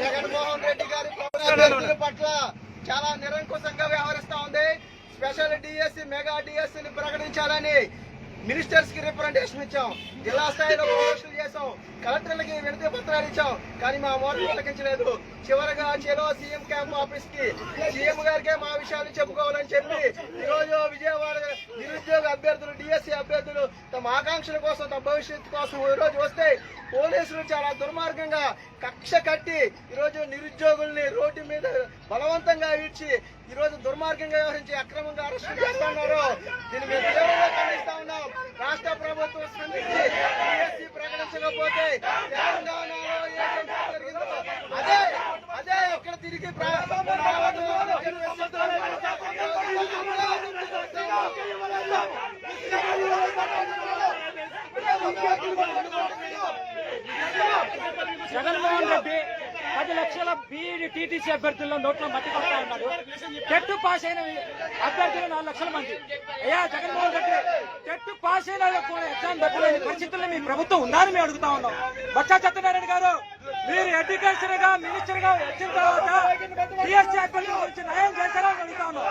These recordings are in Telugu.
జగన్మోహన్ రెడ్డి గారి ప్రభుత్వ పట్ల చాలా నిరంకుశంగా వ్యవహరిస్తా ఉంది. స్పెషల్ డిఎస్సి మెగా డిఎస్సి ని ప్రకటించాలని మినిస్టర్స్కి రిప్రజెంటేషన్ ఇచ్చాం. జిల్లా స్థాయిలో పోస్టులు చేసాం కలెక్టర్లకి వినతి పత్రాలు ఇచ్చాం. కానీ మా మోటార్ తిలకించలేదు చివరగా చెలో సీఎం క్యాంప్ ఆఫీస్కి సీఎం గారికే మా విషయాలు చెప్పుకోవాలని చెప్పి ఈ రోజు విజయవాడ నిరుద్యోగ అభ్యర్థులు డిఎస్సి అభ్యర్థులు ఆకాంక్షల కోసం తమ భవిష్యత్తు కోసం ఈ రోజు వస్తే పోలీసులు చాలా దుర్మార్గంగా కక్ష కట్టి ఈరోజు నిరుద్యోగుల్ని రోడ్డు మీద బలవంతంగా ఈడ్చి ఈ రోజు దుర్మార్గంగా వ్యవహరించి అక్రమంగా అరెస్టు చేస్తున్నారు దీని మీద తీవ్రంగా ఖండిస్తా ఉన్నాం. రాష్ట్ర ప్రభుత్వం స్పందించి డిఎస్సి ప్రకటించకపోతే తెలంగాణలో అదే అదే ఇక్కడ తిరిగి జగన్మోహన్ రెడ్డి పది లక్షల బీఈడి టీటీసీ అభ్యర్థుల్లో నోట్లో మట్టి కొడతా ఉన్నాడు. టెట్ పాస్ అయిన అభ్యర్థులు నాలుగు లక్షల మంది. అయ్యా జగన్మోహన్ రెడ్డి టెట్ పాస్ అయిన కూడా ఎగ్జామ్ పెట్టలేని పరిస్థితుల్లో మీ ప్రభుత్వం ఉందని మేము అడుగుతా ఉన్నాం. బచ్చా సత్యనారాయణ గారు మీరు ఎడ్యుకేషన్గా మినిస్టర్గా వచ్చిన తర్వాత టీఎస్సీ అభ్యర్థుల గురించి న్యాయం చేశారని అడుగుతా ఉన్నాం.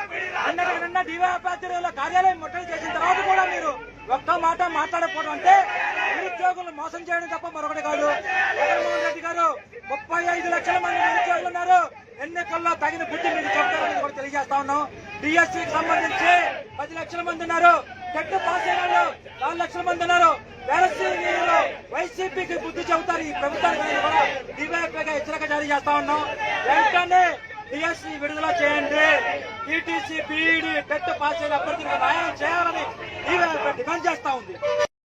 నిన్న నిన్న డివై అభ్యర్థుల కార్యాలయం ముట్టడి చేసిన తర్వాత కూడా మీరు ఒక్క మాట మాట్లాడకపోవడం అంటే నిరుద్యోగులను మోసం చేయడం తప్ప మరొకటి కాదు. జగన్మోహన్ రెడ్డి గారు ముప్పై ఐదు లక్షల మంది నిరుద్యోగులు ఉన్నారు. ఎన్నికల్లో తగిన బుద్ధి మీరు చెప్తారని కూడా తెలియజేస్తా ఉన్నాం. డిఎస్సికి సంబంధించి పది లక్షల మంది ఉన్నారు. టెట్ పాస్ అయిన వాళ్ళు నాలుగు లక్షల మంది ఉన్నారు. వైసీపీకి బుద్ధి చెబుతారు. ఈ ప్రభుత్వానికి కూడా డివైఎఫ్ఐగా హెచ్చరిక జారీ చేస్తా ఉన్నాం. వెంటనే డిఎస్సి విడుదల చేయండి. టీటీసీ బీఈడి టెట్ పాస్ అయిన అభ్యర్థులకు న్యాయం చేయాలని డివైఎఫ్ఐ డిమాండ్ చేస్తా ఉంది.